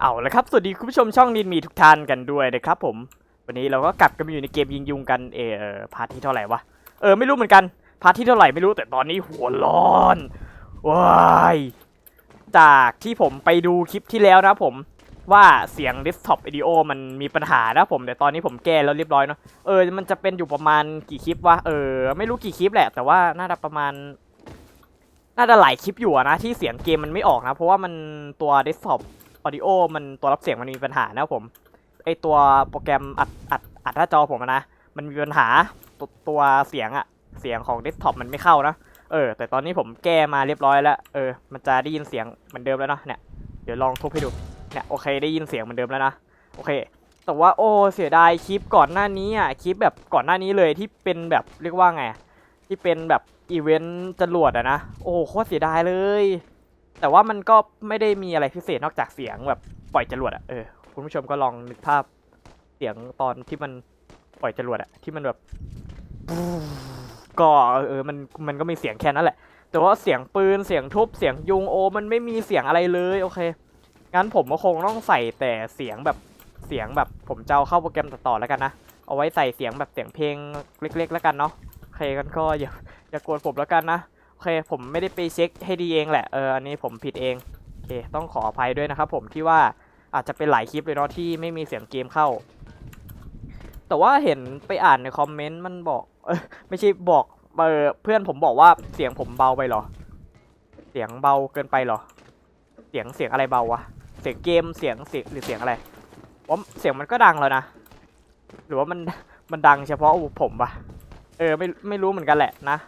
เอาละครับ สวัสดีคุณผู้ชมช่องนินมีทุกท่านกันด้วยนะครับผม วันนี้เราก็กลับกันมาอยู่ในเกมยิงยุงกันเออพาร์ทที่เท่าไหร่วะ เออไม่รู้เหมือนกัน พาร์ทที่เท่าไหร่ไม่รู้แต่ตอนนี้หัวร้อนว้ายจากที่ผมไปดูคลิปที่แล้วนะผมว่าเสียง desktop audio มันมีปัญหานะผม แต่ตอนนี้ผมแก้แล้วเรียบร้อยเนาะเออมันจะเป็นอยู่ประมาณกี่คลิปวะเออไม่รู้กี่คลิปแหละ แต่ว่าน่าจะประมาณน่าจะหลายคลิปอยู่นะที่เสียงเกมมันไม่ออกนะ เพราะว่ามันตัว desktop audio มันตัวรับเสียงมันมีปัญหานะผมไอตัวโปรแกรมอัดอัดอัดหน้าจอผมนะ มันมีปัญหาตัวตัวเสียงอะเสียงของ desktop มันไม่เข้านะเออ แต่ตอนนี้ผมแก้มาเรียบร้อยแล้วเออมันจะได้ยินเสียงเหมือนเดิมแล้วเนาะเนี่ยเดี๋ยวลองทุบให้ดูเนี่ยโอเคได้ยินเสียงเหมือนเดิมแล้วนะโอเค แต่ว่าโอ้เสียดายคลิปก่อนหน้านี้อะคลิปแบบก่อนหน้านี้เลยที่เป็นแบบเรียกว่าไงที่เป็นแบบอีเวนต์จรวดอะนะโอ้โคตรเสียดายเลย แต่ว่ามันก็ไม่ได้มีอะไรพิเศษนอกจากเสียงแบบปล่อยจรวดอะเออคุณผู้ชมก็ลองนึกภาพเสียงตอนที่มันปล่อยจรวดอะที่มันแบบก็เออมันมันก็มีเสียงแค่นั้นแหละ แต่ว่าเสียงปืนเสียงทุบเสียงยุงโอ มันไม่มีเสียงอะไรเลยโอเคงั้นผมก็คงต้องใส่แต่เสียงแบบเสียงแบบผมจะเอาเข้าโปรแกรมต่อแล้วกันนะเอาไว้ใส่เสียงแบบเสียงเพลงเล็ก ๆ แล้วกันเนาะโอเคกันก็อย่าอย่ากวนผมแล้วกันนะ เคผมไม่ได้ไปเช็คให้ดีเองแหละเอออันนี้ผมผิดเองโอเคต้องขออภัยด้วยนะครับผมที่ว่าอาจจะเป็นหลายคลิปเลยเนาะที่ไม่มีเสียงเกมเข้า แต่ว่าเห็นไปอ่านในคอมเมนต์มันบอกเออไม่ใช่บอกเออเพื่อนผมบอกว่าเสียงผมเบาไปเหรอ เสียงเบาเกินไปเหรอ เสียงเสียงอะไรเบาวะเสียงเกมเสียงเสียงหรือเสียงอะไรผมเสียงมันก็ดังแล้วนะ หรือว่ามันมันดังเฉพาะผมปะเออไม่ไม่รู้เหมือนกันแหละนะ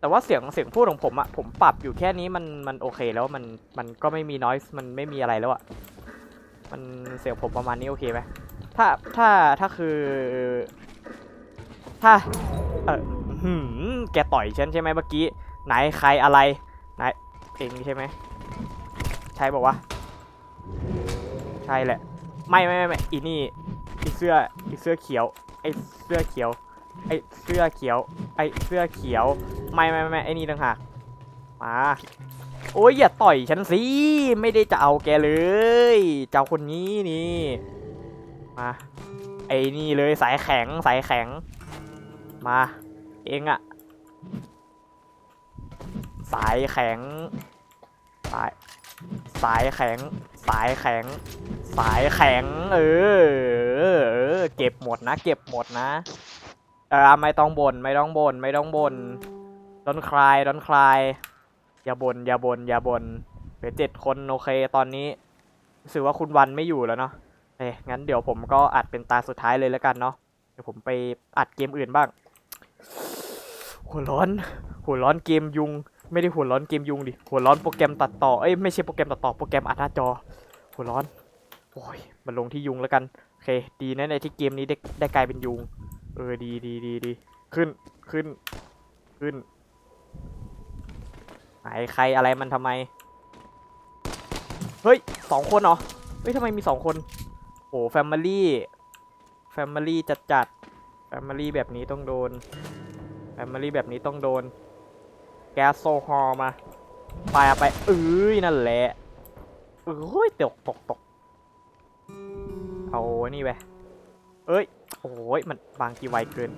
แต่ว่าเสียงเสียงพูดของผมอะผมปรับอยู่แค่นี้มันมันโอเคแล้วมันมันก็ไม่มีนอยส์มันไม่มีอะไรแล้วอะมันเสียงผมประมาณนี้โอเคไหมถ้าถ้าถ้าคือ ถ้าเออหืมแกต่อยฉันใช่ไหมเมื่อกี้ไหนใครอะไรไหนเองใช่ไหมใช่บอกว่าใช่แหละ ไม่ไม่ไม่ไม่อีนี่อีเสื้ออีเสื้อเขียวไอเสื้อเขียว ไอเสื้อเขียว ไอเสื้อเขียว ไม่ไม่ไม่ไอนี่ต่างหากมาโอ้ยอย่าต่อยฉันสิไม่ได้จะเอาแกเลย เจ้าคนนี้นี่มาไอนี่เลยสายแข็งสายแข็ง มา เองอะสายแข็ง สาย สายแข็ง สายแข็ง สายแข็ง เออเออเก็บหมดนะ เก็บหมดนะ เออไม่ต้องบน่นไม่ต้องบน่นไม่ต้องบน่นดอนคลายดอนคลาย อย่าบน่นอย่าบน่นอย่าบ่นเหลือเจ็ดคนโอเคตอนนี้รู้สึกว่าคุณวันไม่อยู่แล้วเนาะเอ้งั้นเดี๋ยวผมก็อัดเป็นตาสุดท้ายเลยแล้วกันเนาะเดี๋ยวผมไปอัดเกมอื่นบ้างหัวร้อนหัวร้อนเกมยุง ไม่ได้หัวร้อนเกมยุงดิหัวร้อนโปรแกรมตัดต่อเอ้ยไม่ใช่โปรแกรมตัดต่อโปรแกรมอัดหน้าจอ หัวร้อนโอ้ยมันลงที่ยุงแล้วกันโอเค ดีนะในที่เกมนี้ได้ได้กลายเป็นยุง เออดีดีดีดีขึ้นขึ้นขึ้นไหนใครอะไรมันทำไม เฮ้ยสองคนเหรอ เฮ้ยทำไมมีสองคนโอ้แฟมิลี่แฟมิลี่จัดจัดแฟมิลี่แบบนี้ต้องโดนแฟมิลี่แบบนี้ต้องโดน แก๊สโซฮอล์มาไปไปเอ้ยนั่นแหละเอ้ยตกตกตกเอานี่ไปเอ้ย โอ้ยมันบางทีไวเกิน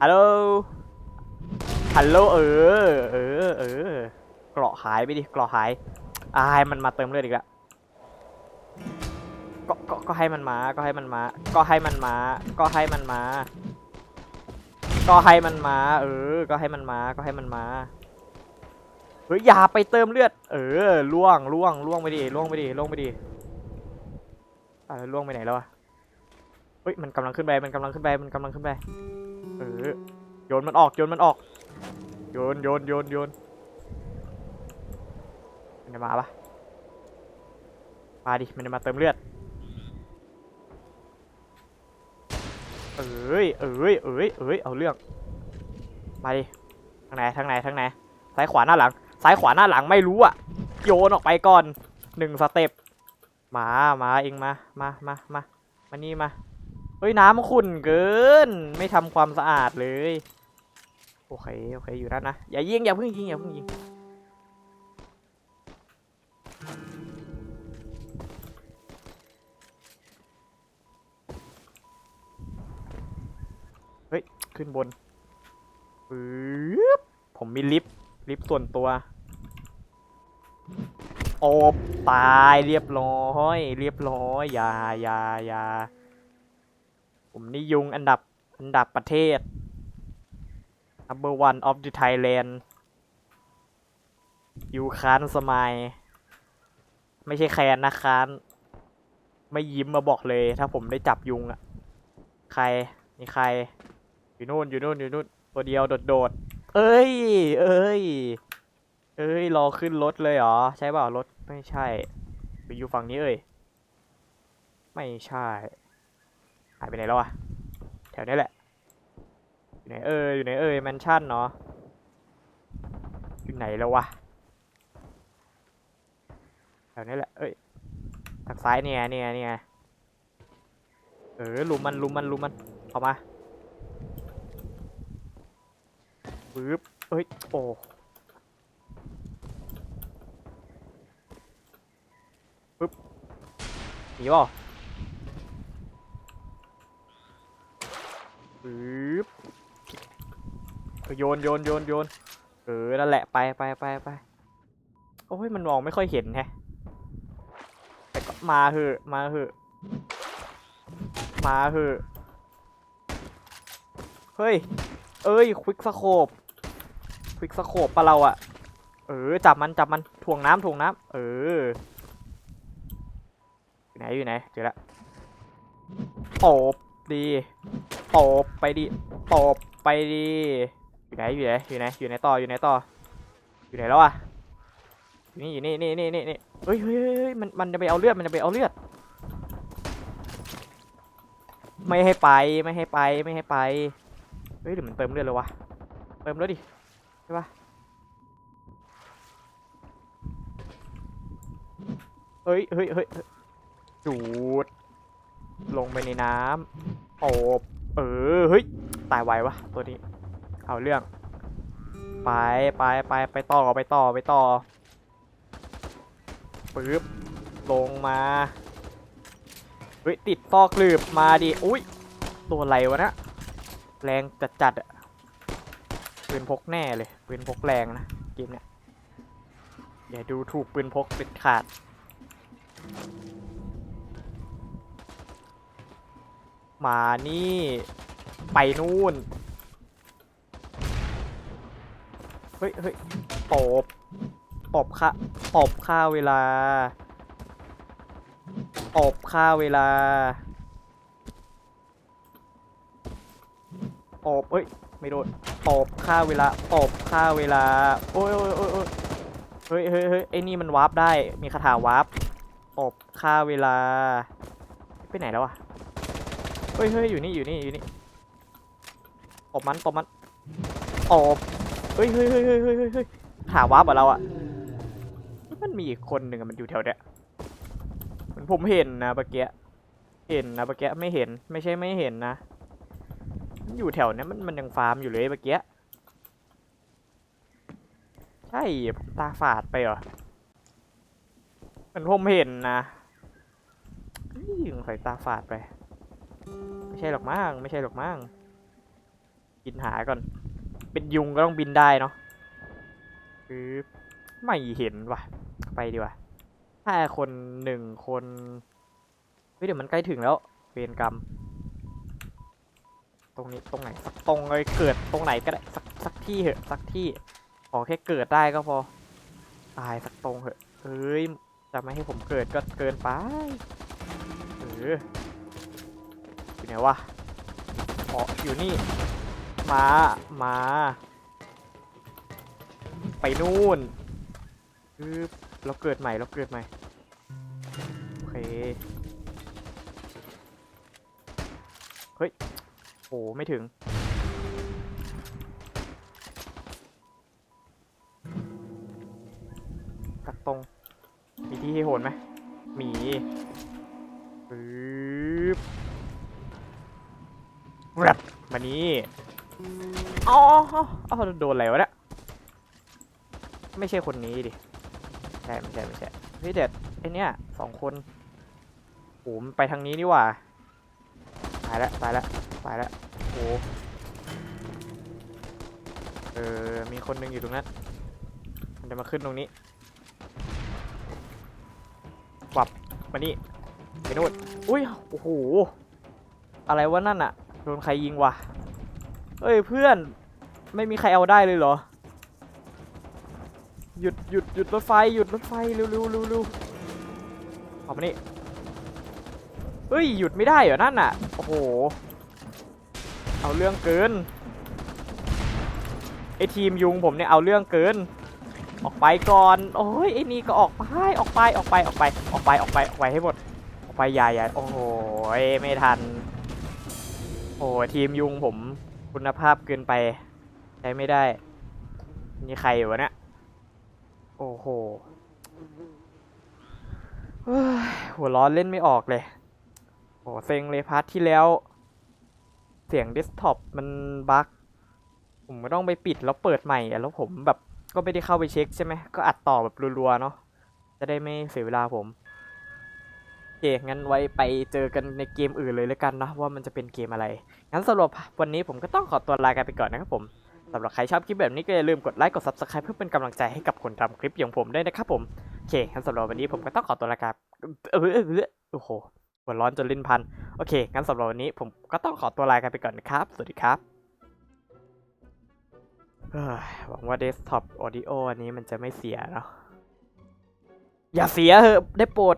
ฮัลโหลฮัลโหลเออเออเออเกราะหายไปดิเกราะหายอายมันมาเติมเลือดอีกแล้วก็ก็ก็ให้มันมา ก็ให้มันมา ก็ให้มันมา ก็ให้มันมา ก็ให้มันมา เออ ก็ให้มันมา ก็ให้มันมา เฮ้ย อย่าไปเติมเลือด เออ ล่วง ล่วง ล่วงไปดิ ล่วงไปดิ ล่วงไปดิอ่าล่วงไปไหนแล้วอะ ฮ้ยมันกำลังขึ้นไปมันกำลังขึ้นไปมันกำลังขึ้นไปเออโยนมันออกโยนมันออกโยนโยนโยนโยนมันจะมาปะมาดิมันจะมาเติมเลือดเอ้ยเอ้ยเอ้ยเอ้ยเอาเรื่องมาดิทางไหนทางไหนทางไหนซ้ายขวาหน้าหลังซ้ายขวาหน้าหลังไม่รู้อะโยนออกไปก่อนหนึ่งสเต็ปมามาเองมามามามามานี่มา เฮ้ยน้ำขุ่นเกิน ไม่ทำความสะอาดเลย โอเคโอเคอยู่นั่นนะอย่ายิงอย่าเพิ่งยิงอย่าเพิ่งยิงเฮ้ยขึ้นบนปึ๊บผมมีลิฟต์ลิฟต์ส่วนตัวโอ้ตายเรียบร้อย เรียบร้อยอย่าอย่ายา ผมนี่ยุงอันดับอันดับประเทศ number one of the Thailand ยูคานสมายไม่ใช่แคนนะคานไม่ยิ้มมาบอกเลยถ้าผมได้จับยุงอะใครนี่ใคร อยู่นู่นอยู่นู่นอยู่นู่นตัวเดียวโดดโดดเอ้ย เอ้ย เอ้ย รอขึ้นรถเลยเหรอ ใช่เปล่ารถไม่ใช่ ไปอยู่ฝั่งนี้เอ้ย ไม่ใช่ หายไปไหนแล้วอะแถวนี้แหละ อยู่ไหนเอ้ยอยู่ไหนเอ้ยแมนชั่นเนาะอยู่ไหนแล้ววะแถวนี้แหละเอ้ยทางซ้ายเนี่ยเนี่ยเนี่ยเออลุมมันลุมมันลุมมันเข้ามาปึ๊บเอ้ยโอ้ปึ๊บหนีเปล่าปึ๊บเออ โยนโยนโยนโยนเออนั่นแหละไปไปไปไปโอ้ยมันมองไม่ค่อยเห็นแฮะแต่ก็มาเหอะมาเหอะมาเหอะเฮ้ย เอ้ยควิกสโคปควิกสโคปปะเราอะเออจับมันจับมันถ่วงน้ำถ่วงน้ำเอออยู่ไหนอยู่ไหนเจอละตบดีตบไปดิตบไปดี อยู่ไหนอยู่ไหนอยู่ไหนอยู่ไหนต่ออยู่ไหนต่ออยู่ไหนแล้วอะอยู่นี่อยู่นี่นี่นี่นี่นี่เฮ้ยเฮ้ยเฮ้ยเฮ้ยมันมันจะไปเอาเลือดมันจะไปเอาเลือด ไม่ให้ไปไม่ให้ไปไม่ให้ไปเฮ้ยหรือมันเติมเลือดเลยวะเติมแล้วดิใช่ปะเฮ้ยเฮ้ยเฮ้ยเฮ้ยจูดลงไปในน้ำโอบเออเฮ้ยตายไววะตัวนี้ เอาเรื่อง ไปไปไปไปต่อไปต่อไปต่อปึ๊บลงมาเฮ้ยติดตอกลืบมาดิอุ้ยตัวอะไรวะนะแรงจัดจัดอะปืนพกแน่เลยปืนพกแรงนะเกมเนี้ยอย่าดูถูกปืนพกเด็ดขาดมานี่ ไปนู่น เฮ้ยเฮ้ยตบตบค่าตบค่าเวลาตบค่าเวลาตบเฮ้ย ไม่โดนตบค่าเวลาตบค่าเวลา โอ้ยโอ้ยโอ้ยโอ้ยเฮ้ยเฮ้ยเฮ้ยไอ้นี่มันวาร์ปได้ มีคาถาวาร์ปตบค่าเวลา ไปไหนแล้วอะเฮ้ยเฮ้ยอยู่นี่ อยู่นี่ อยู่นี่ตบมันตบมันตบ เฮ้ยเฮ้ยเฮ้ยเฮ้ยเฮ้ยเฮ้ยหาวาร์ปเหรอเราอะมันมีอีกคนหนึ่งอะมันอยู่แถวเนี้ยมือนผมเห็นนะเมื่อกี้เห็นนะเมื่อกี้ไม่เห็นไม่ใช่ไม่เห็นนะมันอยู่แถวเนี้ยมันมันยังฟาร์มอยู่เลยเมื่อกี้ใช่ผมตาฝาดไปเหรอมือนผมเห็นนะเฮ้ยสงสัยตาฝาดไป ไม่ใช่หรอกมั้งไม่ใช่หรอกมั้งบินหาก่อน เป็นยุงก็ต้องบินได้เนาะคือไม่เห็นว่ะ ไปดีกว่าถ้าคนหนึ่งคนเฮ้ยเดี๋ยวมันใกล้ถึงแล้ว เวรกรรม ตรงนี้ตรงไหนสักตรงเลยเกิดตรงไหนก็ได้สักสักที่เหอะ สักที่ขอแค่เกิดได้ก็พอ ตายสักตรงเหอะเอ้ยจะไม่ให้ผมเกิดก็เกินไปเอออยู่ไหนวะอ๋ออยู่นี่ มามาไปนู่นคือเราเกิดใหม่เราเกิดใหม่ โอเค เฮ้ย โอ้ไม่ถึง ตักตรง มีที่ให้โหนไหมมีปึ๊บแรปมานี่ อ๋ออ๋อโดนอะไรวะเนี่ยไม่ใช่คนนี้ดิใช่ไม่ใช่ไม่ใช่เฮ้ยเด็ดไอเนี้ยสองคนโอ้มไปทางนี้นี่ว่าตายแล้วตายแล้วตายแล้วโอ้เออมีคนหนึงอยู่ตรงนั้นมันจะมาขึ้นตรงนี้วับมานี่ไปนู่นอุ้ยโอ้โหอะไรวะนั่นอะโดนใครยิงวะ เอ้ยเพื่อนไม่มีใครเอาได้เลยเหรอ หยุดหยุดหยุดรถไฟหยุดรถไฟเร็วเร็วเร็วเร็วออกมานี่เฮ้ยหยุดไม่ได้เหรอนั่นน่ะโอ้โหเอาเรื่องเกินไอทีมยุงผมเนี่ยเอาเรื่องเกิน ออกไปก่อนโอ้ยไอนี่ก็ออกไปออกไปออกไปออกไปออกไปออกไปออกไปให้หมดออกไปอย่าอย่โอ้โหไม่ทันโอ้ทีมยุงผม คุณภาพเกินไป ใช้ไม่ได้นี่ใครอยู่วะเนี่ยโอ้โหหัวร้อนเล่นไม่ออกเลย โอ้เซ็งเลยพาร์ทที่แล้ว เสียงเดสก์ท็อปมันบั๊กผมก็ต้องไปปิดแล้วเปิดใหม่แล้วผมแบบก็ไม่ได้เข้าไปเช็คใช่ไหมก็อัดต่อแบบรัวๆเนาะจะได้ไม่เสียเวลาผม เคงั้นไว้ไปเจอกันในเกมอื่นเลยแล้วกันนะว่ามันจะเป็นเกมอะไร งั้นสำหรับวันนี้ผมก็ต้องขอตัวลากันไปก่อนนะครับผมสำหรับใครชอบคลิปแบบนี้ก็อย่าลืมกดไลค์กด subscribe เพื่อเป็นกำลังใจให้กับคนทำคลิปอย่างผมด้วยนะครับผมโอเคงั้นสำหรับวันนี้ผมก็ต้องขอตัวลาครับเออโอ้โหหัวร้อนจนลิ้นพันโอเคงั้นสำหรับวันนี้ผมก็ต้องขอตัวลากันไปก่อนนะครับ สวัสดีครับหวังว่าเดสก์ท็อปออดิโออันนี้มันจะไม่เสียเนาะอย่าเสียเหอะได้โปรด